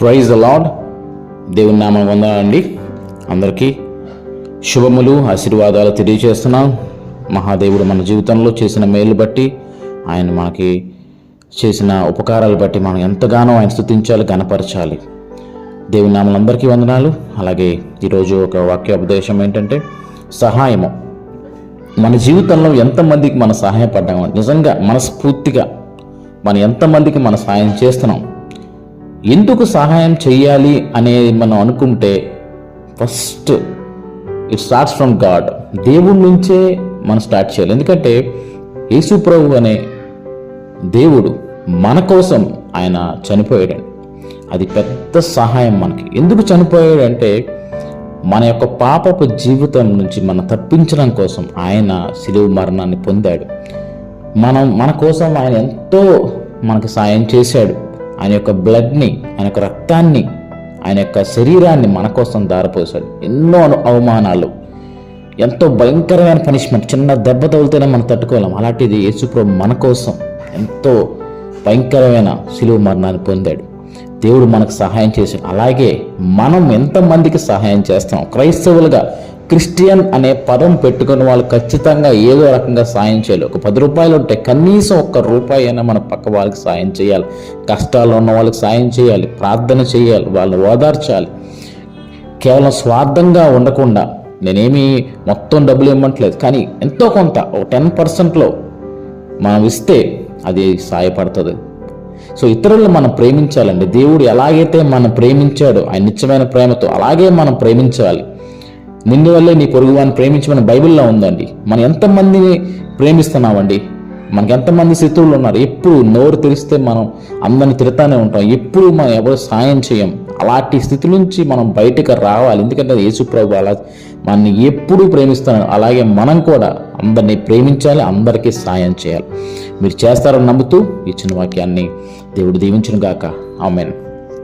Praise the lord దేవుని నామం వందనండి అందరికీ శుభములు ఆశీర్వాదాలు తెలియజేస్తున్నాం మహాదేవుడు మన జీవితంలో చేసిన మేలు బట్టి ఆయన మనకి చేసిన ఉపకారాలు బట్టి మనం ఎంతగానో ఆయన స్థుతించాలి గనపరచాలి దేవుని నామలందరికీ వందనాలు. అలాగే ఈరోజు ఒక వాక్యోపదేశం ఏంటంటే సహాయము. మన జీవితంలో ఎంతమందికి మనం సహాయపడ్డాము నిజంగా మనస్ఫూర్తిగా మనం ఎంతమందికి మన సహాయం చేస్తున్నాం. ఎందుకు సహాయం చేయాలి అనేది మనం అనుకుంటే first it starts from God దేవుడి నుంచే మనం స్టార్ట్ చేయాలి. ఎందుకంటే యేసు ప్రభు అనే దేవుడు మన కోసం ఆయన చనిపోయాడు అది పెద్ద సహాయం మనకి. ఎందుకు చనిపోయాడంటే మన యొక్క పాపపు జీవితం నుంచి మనం తప్పించడం కోసం ఆయన శిలువు మరణాన్ని పొందాడు. మనం మన కోసం ఆయన ఎంతో మనకు సాయం చేశాడు. ఆయన యొక్క బ్లడ్ని ఆయన యొక్క రక్తాన్ని ఆయన యొక్క శరీరాన్ని మన కోసం దారపోసాడు ఎన్నో అవమానాలు. ఎంతో భయంకరమైన పనిష్మెంట్ చిన్న దెబ్బ తగిలితేనే మనం తట్టుకోలేం. అలాంటిది యేసుప్రభు మన కోసం ఎంతో భయంకరమైన శిలువ మరణాన్ని పొందాడు. దేవుడు మనకు సహాయం చేశాడు. అలాగే మనం ఎంతమందికి సహాయం చేస్తాం? క్రైస్తవులుగా క్రిస్టియన్ అనే పదం పెట్టుకుని వాళ్ళు ఖచ్చితంగా ఏదో రకంగా సాయం చేయాలి. ఒక పది రూపాయలు ఉంటే కనీసం ఒక్క రూపాయి అయినా మన పక్క వాళ్ళకి సాయం చేయాలి. కష్టాల్లో ఉన్న వాళ్ళకి సాయం చేయాలి. ప్రార్థన చేయాలి. వాళ్ళని ఓదార్చాలి. కేవలం స్వార్థంగా ఉండకుండా నేనేమి మొత్తం డబ్బులు ఇవ్వట్లేదు. కానీ ఎంతో కొంత ఒక టెన్ పర్సెంట్లో మనం ఇస్తే అది సాయపడుతుంది. సో ఇతరులను మనం ప్రేమించాలండి. దేవుడు ఎలాగైతే మనం ప్రేమించాడో ఆయన నిత్యమైన ప్రేమతో అలాగే మనం ప్రేమించాలి. నిన్ను వల్లే నీ పొరుగువాన్ని ప్రేమించమని బైబిల్లో ఉందండి. మనం ఎంతమందిని ప్రేమిస్తున్నామండి? మనకి ఎంతమంది శత్రువులు ఉన్నారు? ఎప్పుడు నోరు తెరిస్తే మనం అందరిని తిడతానే ఉంటాం. ఎప్పుడు మనం ఎవరు సాయం చేయం? అలాంటి స్థితి నుంచి మనం బయటకు రావాలి. ఎందుకంటే యేసు ప్రభు అలా మనని ఎప్పుడూ ప్రేమిస్తాను అలాగే మనం కూడా అందరినీ ప్రేమించాలి అందరికీ సాయం చేయాలి. మీరు చేస్తారని నమ్ముతూ ఇచ్చిన వాక్యాన్ని దేవుడు దీవించను గాక ఆమెను.